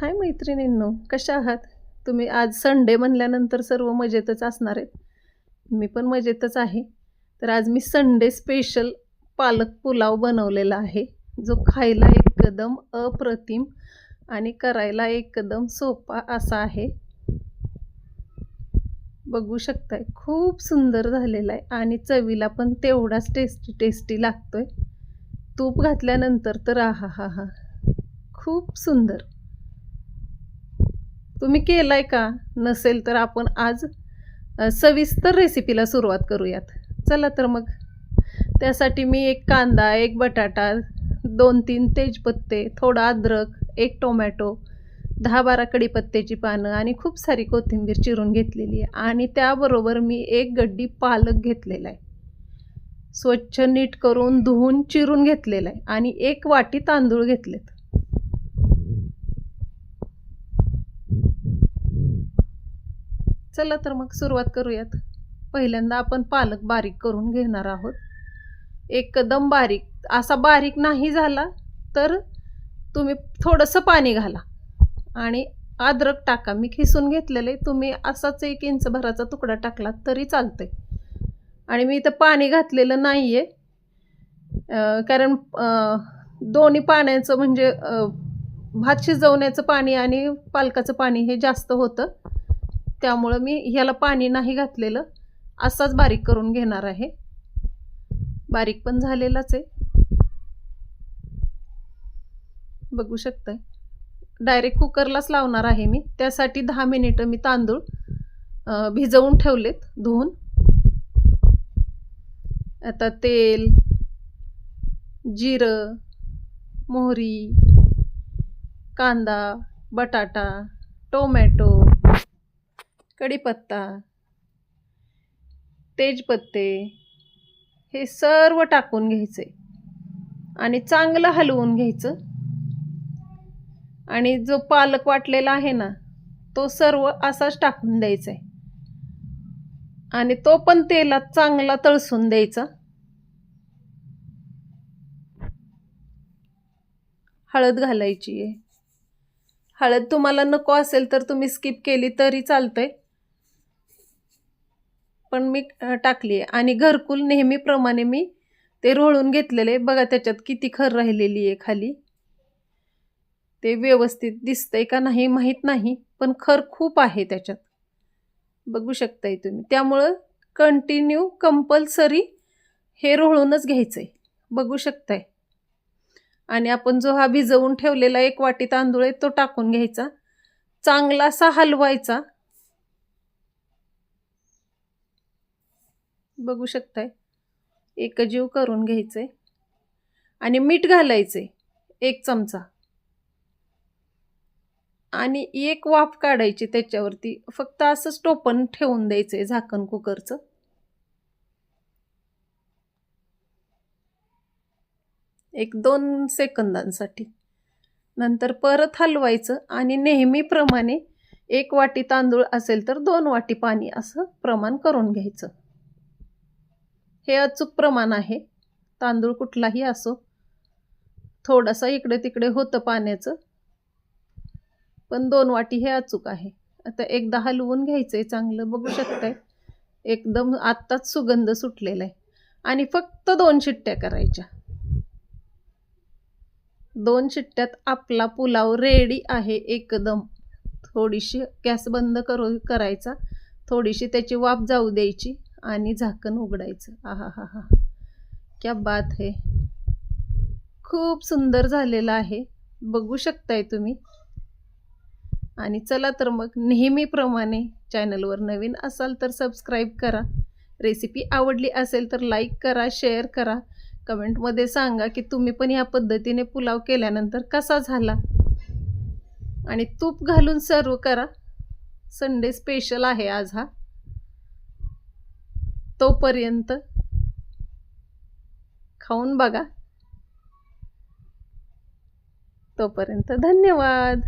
हाय मैत्रिणींनो कशा आहात? तुम्ही आज संडे म्हणल्यानंतर सर्व मजेतच असणार आहेत. मी पण मजेतच आहे. तर आज मी संडे स्पेशल पालक पुलाव बनवलेला आहे. जो खायला एकदम अप्रतिम आणि करायला एकदम सोपा असा आहे. बघू शकताय खूप सुंदर झालेला आहे आणि चवीला पण तेवढाच टेस्टी टेस्टी लागतोय. तूप घातल्यानंतर तर आहा हा हा खूप सुंदर. तुम्ही केलाय का? नसेल तर आपण आज सविस्तर रेसिपीला सुरुवात करूयात. चला तर मग. त्यासाठी मी एक कांदा एक बटाटा दोन तीन तेजपत्ते थोडा अद्रक एक टोमॅटो दहा बारा कढीपत्त्याची पानं आणि खूप सारी कोथिंबीर चिरून घेतलेली आहे. आणि त्याबरोबर मी एक गड्डी पालक घेतलेला आहे. स्वच्छ नीट करून धुवून चिरून घेतलेला आहे. आणि एक वाटी तांदूळ घेतलेत. चला तर मग सुरुवात करूयात. पहिल्यांदा आपण पालक बारीक करून घेणार आहोत. एकदम बारीक असा बारीक नाही झाला तर तुम्ही थोडंसं पाणी घाला. आणि अद्रक टाका. मी खिसून घेतलेले तुम्ही असाच एक इंच भराचा तुकडा टाकला तरी चालतंय. आणि मी इथं पाणी घातलेलं नाही आहे कारण दोन्ही पाण्याचं म्हणजे भात शिजवण्याचं पाणी आणि पालकाचं पाणी हे जास्त होतं. त्यामुळं मी ह्याला पाणी नाही घातलेलं. असाच बारीक करून घेणार आहे. बारीक पण झालेलाच आहे. बघू शकताय. डायरेक्ट कुकरलाच लावणार आहे मी. त्यासाठी दहा मिनिटं मी तांदूळ भिजवून ठेवलेत धुवून. आता तेल जिरं मोहरी कांदा बटाटा टोमॅटो कढीपत्ता तेजपत्ते हे सर्व टाकून घ्यायचे आणि चांगलं हलवून घ्यायचं. आणि जो पालक वाटलेला आहे ना तो सर्व असाच टाकून द्यायचा आहे. आणि तो पण तेलात चांगला तळसून द्यायचा. हळद घालायची आहे. हळद तुम्हाला नको असेल तर तुम्ही स्किप केली तरी चालतंय. पण मी टाकली आहे. आणि घरकुल नेहमीप्रमाणे मी ते रोळून घेतलेले बघा त्याच्यात किती खर राहिलेली आहे खाली. ते व्यवस्थित दिसतंय का नाही माहीत नाही पण खर खूप आहे त्याच्यात. बघू शकताय तुम्ही. त्यामुळं कंटिन्यू कंपल्सरी हे रोळूनच घ्यायचं आहे बघू शकताय. आणि आपण जो हा भिजवून ठेवलेला एक वाटी तांदूळ आहे तो टाकून घ्यायचा. चांगला असा हलवायचा. बघू शकताय. एकजीव करून घ्यायचे आणि मीठ घालायचे एक चमचा. आणि एक वाफ काढायची त्याच्यावरती. फक्त असंच टोपण ठेवून द्यायचंय झाकण कुकरचं. एक दोन सेकंदांसाठी. नंतर परत हलवायचं आणि नेहमीप्रमाणे एक वाटी तांदूळ असेल तर दोन वाटी पाणी असं प्रमाण करून घ्यायचं. हे अचूक प्रमाण आहे. तांदूळ कुठलाही असो. थोडासा इकडे तिकडे होतं पाण्याचं. पण दोन वाटी हे अचूक आहे. आता एकदा हलवून घ्यायचं आहे चांगलं बघू शकताय. एकदम आत्ताच सुगंध सुटलेला आहे. आणि फक्त दोन शिट्ट्या करायच्या. दोन शिट्ट्यात आपला पुलाव रेडी आहे एकदम. थोडीशी गॅस बंद करू करायचा. थोडीशी त्याची वाफ जाऊ द्यायची. आणि झाकण उघडायचं. आहा हा हा क्या बात है. खूप सुंदर झालेलं आहे. बघू शकताय तुम्ही. आणि चला तर मग नेहमीप्रमाणे चॅनलवर नवीन असाल तर सबस्क्राईब करा. रेसिपी आवडली असेल तर लाईक करा शेअर करा. कमेंटमध्ये सांगा की तुम्ही पण ह्या पद्धतीने पुलाव केल्यानंतर कसा झाला? आणि तूप घालून सर्व करा. संडे स्पेशल आहे आज हा. तोपर्यंत खाऊन बघा. तोपर्यंत धन्यवाद.